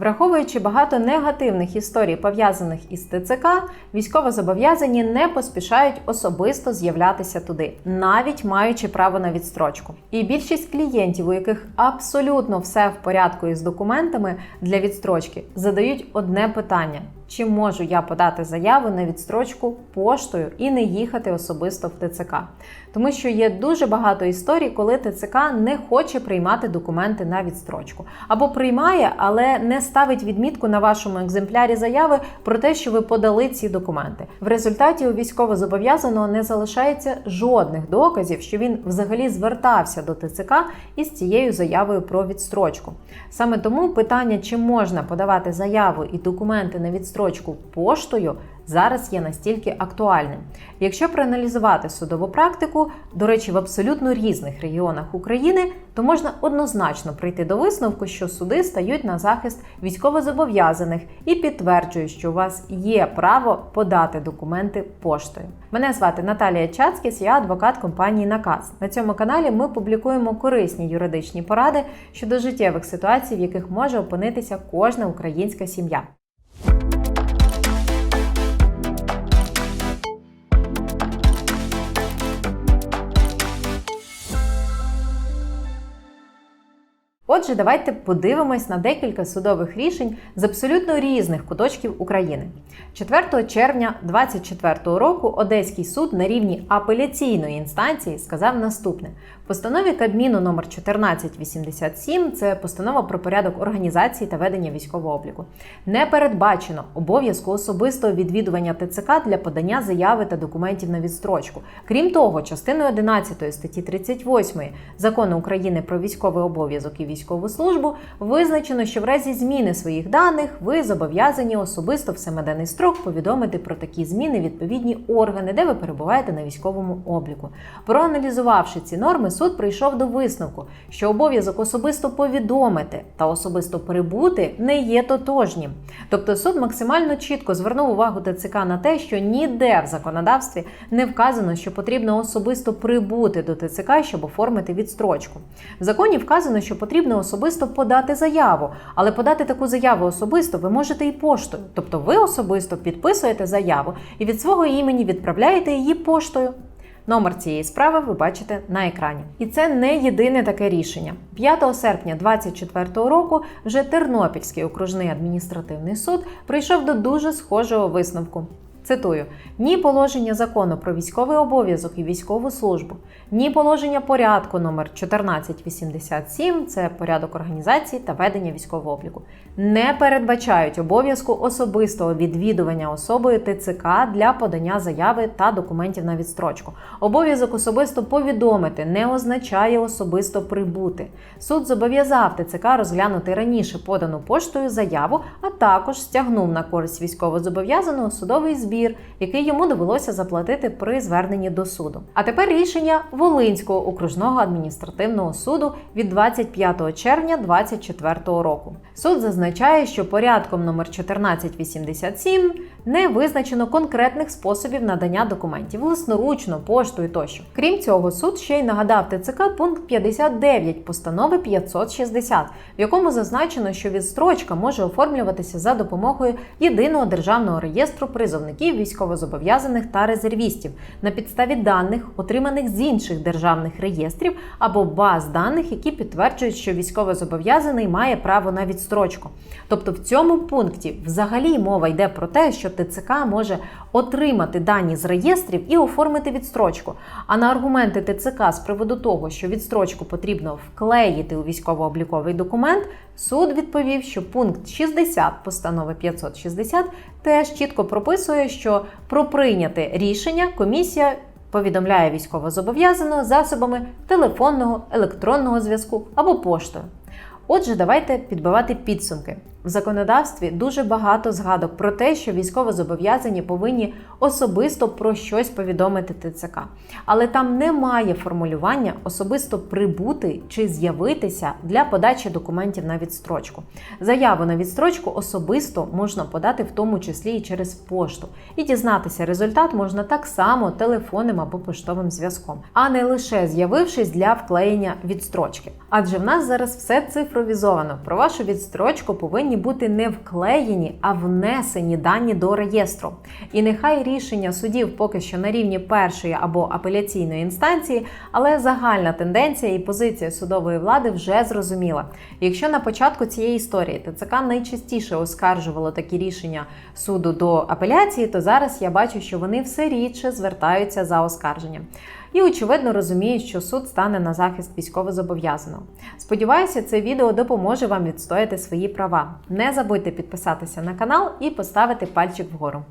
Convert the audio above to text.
Враховуючи багато негативних історій, пов'язаних із ТЦК, військовозобов'язані не поспішають особисто з'являтися туди, навіть маючи право на відстрочку. І більшість клієнтів, у яких абсолютно все в порядку із документами для відстрочки, задають одне питання: чи можу я подати заяву на відстрочку поштою і не їхати особисто в ТЦК? Тому що є дуже багато історій, коли ТЦК не хоче приймати документи на відстрочку або приймає, але не ставить відмітку на вашому екземплярі заяви про те, що ви подали ці документи. В результаті у військовозобов'язаного не залишається жодних доказів, що він взагалі звертався до ТЦК із цією заявою про відстрочку. Саме тому питання, чи можна подавати заяву і документи на відстрочку поштою. Зараз є настільки актуальним. Якщо проаналізувати судову практику, до речі, в абсолютно різних регіонах України, то можна однозначно прийти до висновку, що суди стають на захист військовозобов'язаних і підтверджують, що у вас є право подати документи поштою. Мене звати Наталія Чацкіс, я адвокат компанії Наказ. На цьому каналі ми публікуємо корисні юридичні поради щодо життєвих ситуацій, в яких може опинитися кожна українська сім'я. Отже, давайте подивимось на декілька судових рішень з абсолютно різних куточків України. 4 червня 2024 року Одеський суд на рівні апеляційної інстанції сказав наступне: в постанові Кабміну номер 1487 це постанова про порядок організації та ведення військового обліку. Не передбачено обов'язку особистого відвідування ТЦК для подання заяви та документів на відстрочку. Крім того, частиною 11 статті 38 закону України про військовий обов'язок і військову службу визначено, що в разі зміни своїх даних ви зобов'язані особисто в семиденний строк повідомити про такі зміни відповідні органи, де ви перебуваєте на військовому обліку. Проаналізувавши ці норми, суд прийшов до висновку, що обов'язок особисто повідомити та особисто прибути не є тотожнім. Тобто суд максимально чітко звернув увагу ТЦК на те, що ніде в законодавстві не вказано, що потрібно особисто прибути до ТЦК, щоб оформити відстрочку. В законі вказано, що потрібно особисто подати заяву, але подати таку заяву особисто ви можете і поштою. Тобто ви особисто підписуєте заяву і від свого імені відправляєте її поштою. Номер цієї справи ви бачите на екрані. І це не єдине таке рішення. 5 серпня 2024 року вже Тернопільський окружний адміністративний суд прийшов до дуже схожого висновку. Цитую: ні положення закону про військовий обов'язок і військову службу, ні положення порядку номер 1487, це порядок організації та ведення військового обліку, не передбачають обов'язку особистого відвідування особою ТЦК для подання заяви та документів на відстрочку. Обов'язок особисто повідомити не означає особисто прибути. Суд зобов'язав ТЦК розглянути раніше подану поштою заяву, а також стягнув на користь військовозобов'язаного судовий збір, який йому довелося заплатити при зверненні до суду. А тепер рішення Волинського окружного адміністративного суду від 25 червня 2024 року. Суд зазначає, що порядком номер 1487 не визначено конкретних способів надання документів власноручно, поштою тощо. Крім цього, суд ще й нагадав ТЦК пункт 59 постанови 560, в якому зазначено, що відстрочка може оформлюватися за допомогою єдиного державного реєстру призовників, військовозобов'язаних та резервістів на підставі даних, отриманих з інших державних реєстрів або баз даних, які підтверджують, що військовозобов'язаний має право на відстрочку. Тобто в цьому пункті взагалі мова йде про те, що ТЦК може отримати дані з реєстрів і оформити відстрочку. А на аргументи ТЦК з приводу того, що відстрочку потрібно вклеїти у військово-обліковий документ, суд відповів, що пункт 60 постанови 560 теж чітко прописує, що про прийняте рішення комісія. Повідомляє військовозобов'язаного засобами телефонного, електронного зв'язку або поштою. Отже, давайте підбивати підсумки. В законодавстві дуже багато згадок про те, що військовозобов'язані повинні особисто про щось повідомити ТЦК. Але там немає формулювання особисто прибути чи з'явитися для подачі документів на відстрочку. Заяву на відстрочку особисто можна подати в тому числі і через пошту. І дізнатися результат можна так само телефонним або поштовим зв'язком, а не лише з'явившись для вклеєння відстрочки. Адже в нас зараз все цифровізовано. Про вашу відстрочку повинні повинні бути не вклеєні, а внесені дані до реєстру. І нехай рішення судів поки що на рівні першої або апеляційної інстанції, але загальна тенденція і позиція судової влади вже зрозуміла. Якщо на початку цієї історії ТЦК найчастіше оскаржувало такі рішення суду до апеляції, то зараз я бачу, що вони все рідше звертаються за оскарженням. І очевидно розуміють, що суд стане на захист військовозобов'язаного. Сподіваюся, це відео допоможе вам відстояти свої права. Не забудьте підписатися на канал і поставити пальчик вгору.